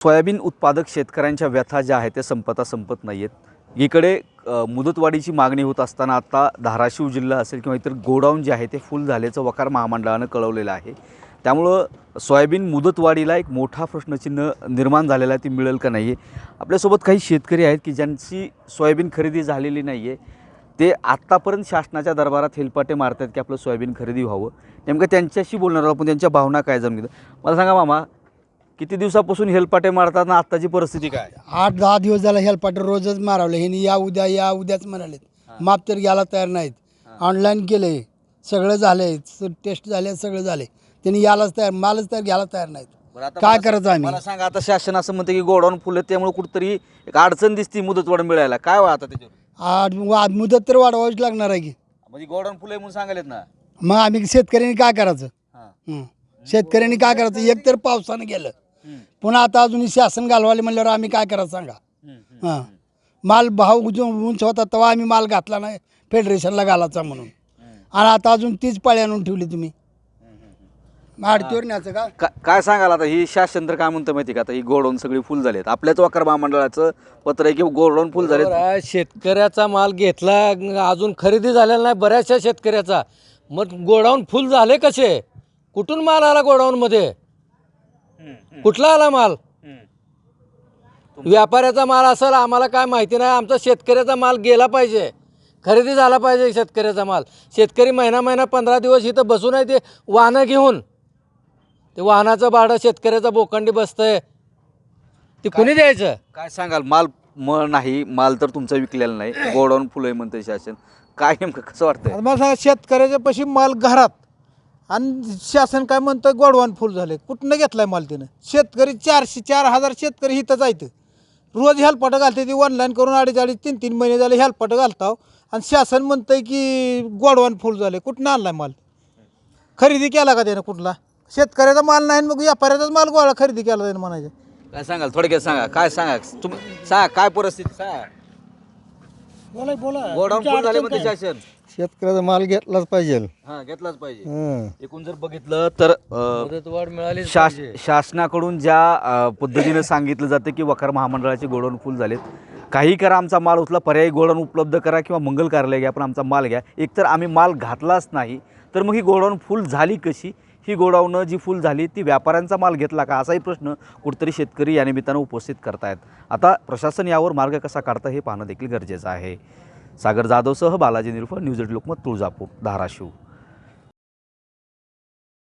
Soybean उत्पादक शेतकऱ्यांच्या व्यथा ज्या आहेत त्या संपता संपत नाही आहेत इकडे मुदतवाढीची मागणी होत असताना आता धाराशिव जिल्हा असेल किंवा इतर गोडाऊन जे आहे ते फुल झाल्याचं वकार महामंडळानं कळवलेलं आहे. त्यामुळं सोयाबीन मुदतवाढीला एक मोठा प्रश्नचिन्ह निर्माण झालेला आहे ती मिळेल का नाही आहे आपल्यासोबत काही शेतकरी आहेत की ज्यांची सोयाबीन खरेदी झालेली नाही आहे ते आत्तापर्यंत शासनाच्या दरबारात हेलपाटे मारतात की आपलं सोयाबीन खरेदी व्हावं. नेमकं त्यांच्याशी बोलणार आपण त्यांच्या भावना काय जाणून घेतो. मला सांगा मामा किती दिवसापासून हेलपाटे मारतात ना आत्ताची परिस्थिती काय? आठ दहा दिवस झाला हेल्पाट रोजच मारावलं. हे या उद्या या उद्याच म्हणालेत. माप तर घ्यायला तयार नाहीत. ऑनलाईन केले. सगळं झालंय टेस्ट झाले सगळं झाले. त्यांनी यालाच तयार मालच तयार घ्यायला तयार नाहीत. काय करायचं आम्ही? मला सांगा आता शासन असं म्हणतं की गोडाऊन फुलं त्यामुळे कुठंतरी एक अडचण दिसती मुदतवाढ मिळायला. काय व्हा आता त्याच्यावर? आठ वा- मुदत तर वाढवावीच लागणार आहे की. म्हणजे गोडाऊन फुलं म्हणून सांगायलेत ना? मग आम्ही शेतकऱ्यांनी काय करायचं? हां. हं. शेतकऱ्यांनी काय करायचं? एक तर पावसानं गेलं. पुन्हा आता अजून शासन घालवाले म्हणल्यावर आम्ही काय करायचं सांगा. हां. माल भाव जो उंच होता तेव्हा आम्ही माल घातला नाही फेडरेशनला घालायचा म्हणून. आणि आता अजून तीच पाळी आणून ठेवली तुम्ही. आडतीवर न्यायचं का? का- काय सांगाल आता? ही शासन तर काय म्हणतं माहिती का? आता ही गोडाऊन सगळी फुल झालेत. आपल्याच वकार महामंडळाचं पत्र आहे की गोडाऊन फुल झालेत? बरोबर आहे. शेतकऱ्याचा माल घेतला अजून खरेदी झालेला नाही बऱ्याचशा शेतकऱ्याचा. मग गोडाऊन फुल झाले कसे? कुठून माल आला गोडाऊनमध्ये? कुठला आला माल? व्यापाऱ्याचा माल असेल आम्हाला काय माहिती नाही. आमचा शेतकऱ्याचा माल गेला पाहिजे. खरेदी झाला पाहिजे शेतकऱ्याचा माल. शेतकरी महिना महिना पंधरा दिवस इथं बसून आहे ते वाहनं घेऊन. ते वाहनाचं भाडं शेतकऱ्याचा बोकंडी बसतंय. ते कुणी द्यायचं? काय सांगाल? माल म नाही माल तर तुमचा विकलेला नाही. गोडाऊन फुलं आहे म्हणतं शासन. काय नेमकं कसं वाटतंय? आता मला सांगा शेतकऱ्याच्या पशी माल घरात. आणि शासन काय म्हणतं गोडवान फुल झाले. कुठनं घेतलाय माल त्यानं शेतकरी चारशे चार हजार शेतकरी इथं जायतं रोज हेल्पट घालते ती ऑनलाईन करून अडीच अडीच तीन तीन महिने झाले हेल्पट घालताव. आणि शासन म्हणतंय की गोडवान फुल झाले. कुठनं आणलाय माल? खरेदी केला का त्यानं कुठला? शेतकऱ्याचा माल नाही मग व्यापाऱ्याचाच माल गोळा खरेदी केला त्यानं म्हणायचं. काय सांगाल? थोडक्यात सांगा. काय सांगा? तुम्ही सांगा काय परिस्थिती सांगा. बोला बोला. गोडाऊन फुल झाले म्हणते शासन. शेतकऱ्याचा माल घेतलाच पाहिजे. हा घेतलाच पाहिजे. हं. एकूण जर बघितलं तर अ, मुदतवाढ मिळाली शास शासनाकडून ज्या अ, पद्धतीनं सांगितलं जातं की वखार महामंडळाचे गोडाऊन फुल झालेत काही करा आमचा माल उचला पर्यायी गोडाऊन उपलब्ध करा किंवा मंगल कार्यालय घ्या पण आमचा माल घ्या. एकतर आम्ही माल घातलाच नाही तर मग ही गोडाऊन फुल झाली कशी? ही गोडाऊनं जी फुल झाली ती व्यापाऱ्यांचा माल घेतला का? असाही प्रश्न कुठतरी शेतकरी या निमित्तानं उपस्थित करतायत. आता प्रशासन यावर मार्ग कसा काढतं हे पाहणं देखील गरजेचं आहे. सागर जाधवसह बालाजी निरुफळ न्यूज एट लोकमत तुळजापूर धाराशिव.